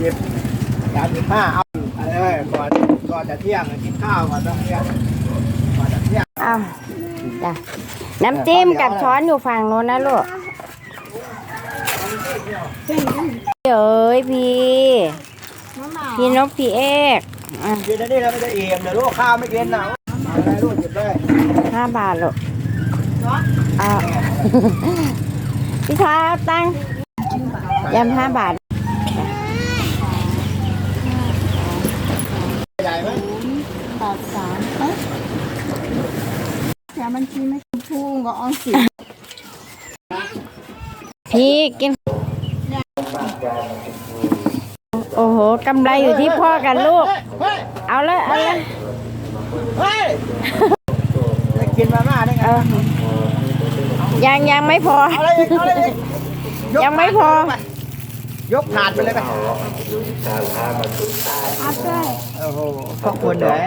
สิบสามสิบห้าเอาเอ้ยก่อนก่อนจะเที่ยงกินข้าวก่อนต้องเที่ยงก่อนจะเที่ยงอ้าวจ้ะน้ำจิ้มกับช้อนอยู่ฝั่งโน้นนะลูกเอ้ยพี่ พี่นกพี่เอกกินนนี้แล้วไม่จะเอี่ยมเดี๋ยวลูกข้าวไม่กินนะอาอะไรลูกหยิบเลยห้าบาทลูกอ่าพี่ชายเอาตังยำห้าบาท ใหญ่ไหมแปดสามเอ๊ะแต่บัญชีไม่ชมพูก็ออมสินพี่กิน โอ้โหกำไรอยู่ที่พ่อกับลูกเฮ้ยเอาเลยเอาเลยเฮ้ยจะกินมาม่าได้ไงเออยังยังไม่พอเอาอะไรอีกเอาอะไรอีกกยังไม่พอ ยกถาดไปเลยไป อาเต้ยโอ้โหขอบคุณเลย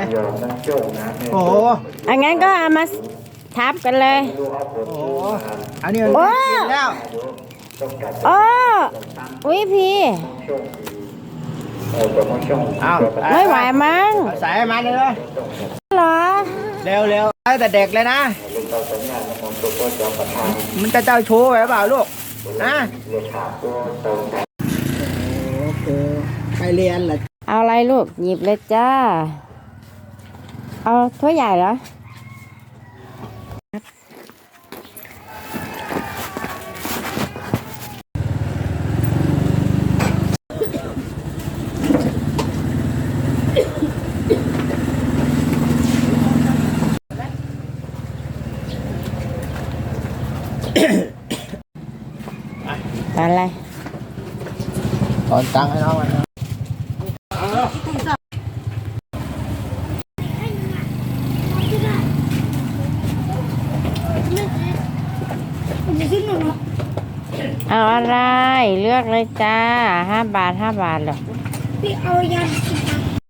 โอ้โหอันงั้นก็เอามาทับกันเลย โอ้โหอันนี้มันโอ้ กินแล้วโอ้วิพี่เอาไม่ไหวมั้งเอาใส่ให้มันเลยเลยเหรอ เร็วเร็วตั้งแต่เด็กเลยนะ มันจะเจ้าชู้ไว้เปล่าลูกนะโอเคไปเรียนเหรอ เอาอะไรลูก หยิบเลยจ้า เอาถ้วยใหญ่เหรออะไร ตอนตังค์ให้น้องมันนะ เอาอะไร เลือกเลยจ้าห้าบาทห้าบาทเหรอพี่เอายัน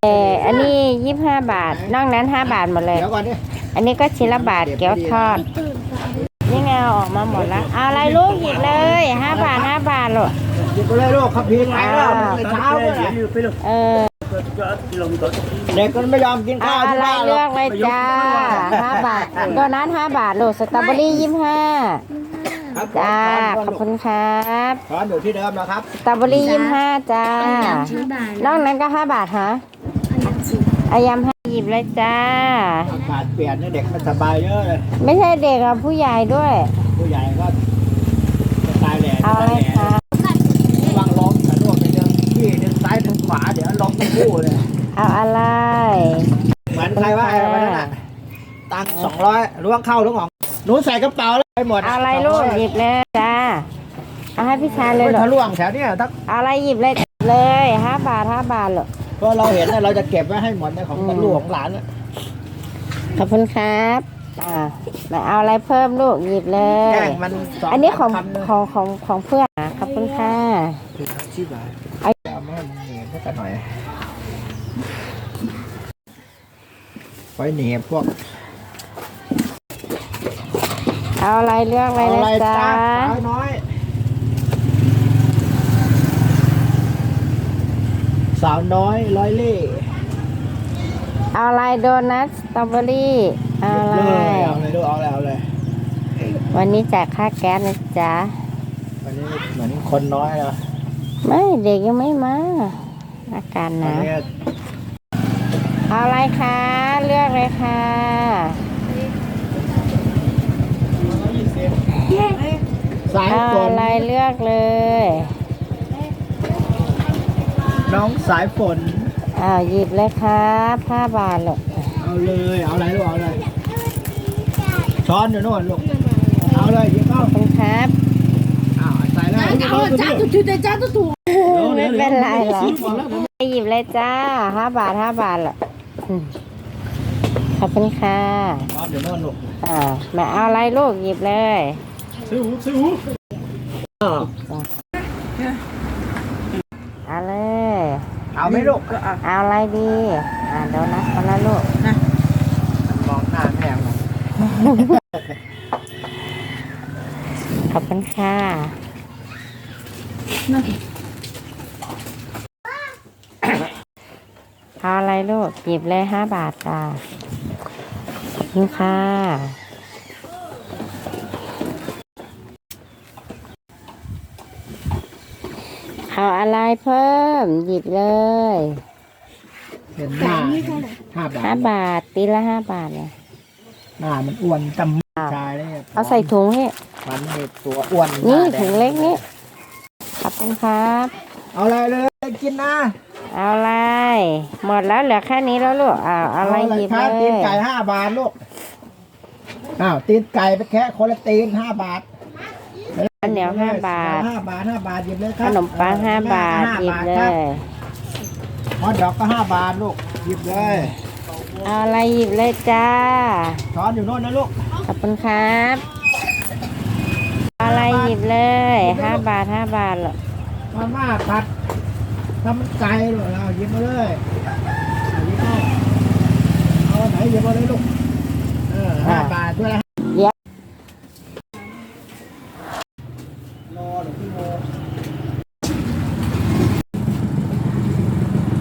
เอออันนี้ยี่ห้าบาท นอกนั้นห้าบาทหมดเลย เดี๋ยวก่อนดิอันนี้ก็ชิ้นละบาทเกี๊ยวทอด นี่ไงเอาออกมาหมดแล้วเอาอะไรลูกหยิบเลยห้าบาทห้าบาทลูกหยิบไปเลยลูกขับพีนไหนแล้วมันเลยเช้าเลยนะเออ เด็กมันไม่ยอมกินเอาข้าวอะที่ไรบ้านหรเลืออกกเลยจ้าห้าบาทโดนัทห้าบาทลูกสตรอเบอรี่ยี่ห้าครับจ้า ขอบคุณครับช้อนอยู่ที่เดิมนะครับสตรอเบอรี่ยี่ห้าจ้า ห้าบาทนอกนั้นก็ห้าบาทฮะยันสิบอายำให้หยิบเลยจ้า อากาศเปลี่ยนเนี่ยเด็กมันสบายเยอะเลย ไม่ใช่เด็กอะผู้ใหญ่ด้วย ผู้ใหญ่ก็จะตายแหล่เอาอะไรตายแหล่คะระวังล้มกระโดดไปเดินที่เดิ นซ้ายเดินขวาเดี๋ยวล้มทั้งคู่เลยเอาอะไร เหมือนใครว่าไอ้วันนั้นน่ะตังสองร้อยล้วงเข้าล้วงออกหนูใส่กระเป๋าแล้วไปหมดเอาอะไรลูกหยิบเลยจ้าเอาให้พี่ชายเลเลยยเหรอทะลวงแถวเนี้ยถ้าเอาอะไรหยิบเลยเลยห้าบาทห้าบาทเหรอเพราะเราเห็นเนี่ยเราจะเก็บไว้ให้หมดในของอืมลูกของหลานน่ะขอบคุณครับอ่ามาเอาอะไรเพิ่มลูกหยิบเลแกยล้งมันสอันนี้ของพัเลยของของของเพื่อนอะขอบคุณค่ะคือทั้งชีพอะไอ้เอามาเหนียบให้กันหน่อย ไว้เหนียบพวก เอาอะไรเลือกอะไรเอาเลอะไรยจ้าจ้าสาวน้อย สาวน้อยร้อยเล่เอาอะไรโดนัทสตรอเบอรี่เอาอะไรเลยเอาเลยดูเอาเลยเอาเลยวันนี้จ่ายค่าแก๊สนะจ๊ะวันนี้เหมือนคนน้อยนะไม่เด็กยังไม่มา อาการหวันนะนี้ เอาอะไรคะเลือกเลยค่ะสายเอาฝนอะไรเลือกเลย น้องสายฝนอ้าวหยิบเลยครับห้าบาทลูกเอาเลยเอาอะไรลูกเอาเลยช้อนอยู่โน่นลูกเอาเลยหยิบเข้าขอบคุณครับอ้าวใส่เลยเอาจ้าตุ๊จุดจ้าตุ๊ถูกไม่เป็นไรหรอกหยิบเลยจ้าห้าบาทห้าบาทเหรออืม ขอบคุณค่ะช้อนอยู่โน่นลูกอ่ามาเอาอะไรลูกหยิบเลยซื้อหูซื้อหูเอาเลย เอาไหมลูกเอาอะไรดี อ่าโดนัทคนละลูกมองหน้าแม่งขอบคุณค่ะ เอาอะไรลูกหยิบเลยห้าบาทจ้านี่ค่ะ เอาอะไรเพิ่ม หยิบเลยเป็นหน้าห้าบาห้าทบาทตีละห้าบาทเนี่ยหน้ามันอ้วนจำชายเลยเอาใส่ถุงให้มันเห็ดตัวอ้วนนี่หาแดถุงเล็กนี่ขอบคุณครับ เอาอะไรเลยกินนะ เอาอะไรหมดแล้วเหลือแค่นี้แล้วลูกเอาเอาอะไรหยิบคเลรับตีนยไก่ห้าบาทลูกอ้าวตีนไก่ไปแค่คนละตีนห้าบาทข้าวเหนียวห้าบาทห้าบาทห้าบาทหยิบเลยคขรับนมปังห้าบาทหยิบเลครับยฮอทดอกก็ห้าบาทลูกหยิบเลยเอาอะไรหยิบเลยจ้าช้อนอยู่โน่นนะลูกขอบคุณครับเอาอะไรหยิบเลยห้าบาทห้าบาทหรอกมาม่าผัด ทำมันไก่ลูกเอาหยิบมาเลยเอาหยิบเอาเอาไหนหยิบมาเลยลูก เออห้าบาทด้วยนะเดี๋ยว รอหลวงพี่โม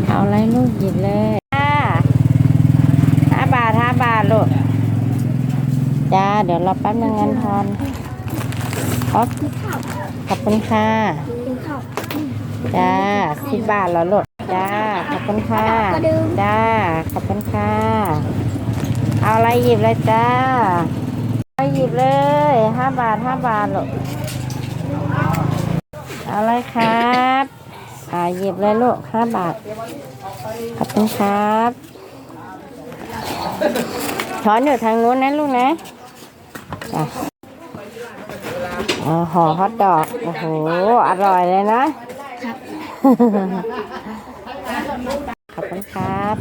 เอาอะไรลูกหยิบเลยจ้าห้าบาทห้าบาทลูกจ้า เดี๋ยวรอแป๊บนึงเงินทอนขอบขอบคุณค่ะกินข้าว จ้าสิบบาทเหรอลูกจ้าขอบคุณค่ะจ้าขอบคุณค่ะ เอาอะไรหยิบเลยจ้าเอาหยิบเลยห้าบาทห้าบาทลูกเอาอะไรครับอ่าหยิบเลยลูกห้าบาทขอบคุณครับช้อนอยู่ทางนู้นนะลูกนะจ้ะอ๋อห่อฮอทดอก โอ้โห อร่อยเลยนะ ขอบคุณครับ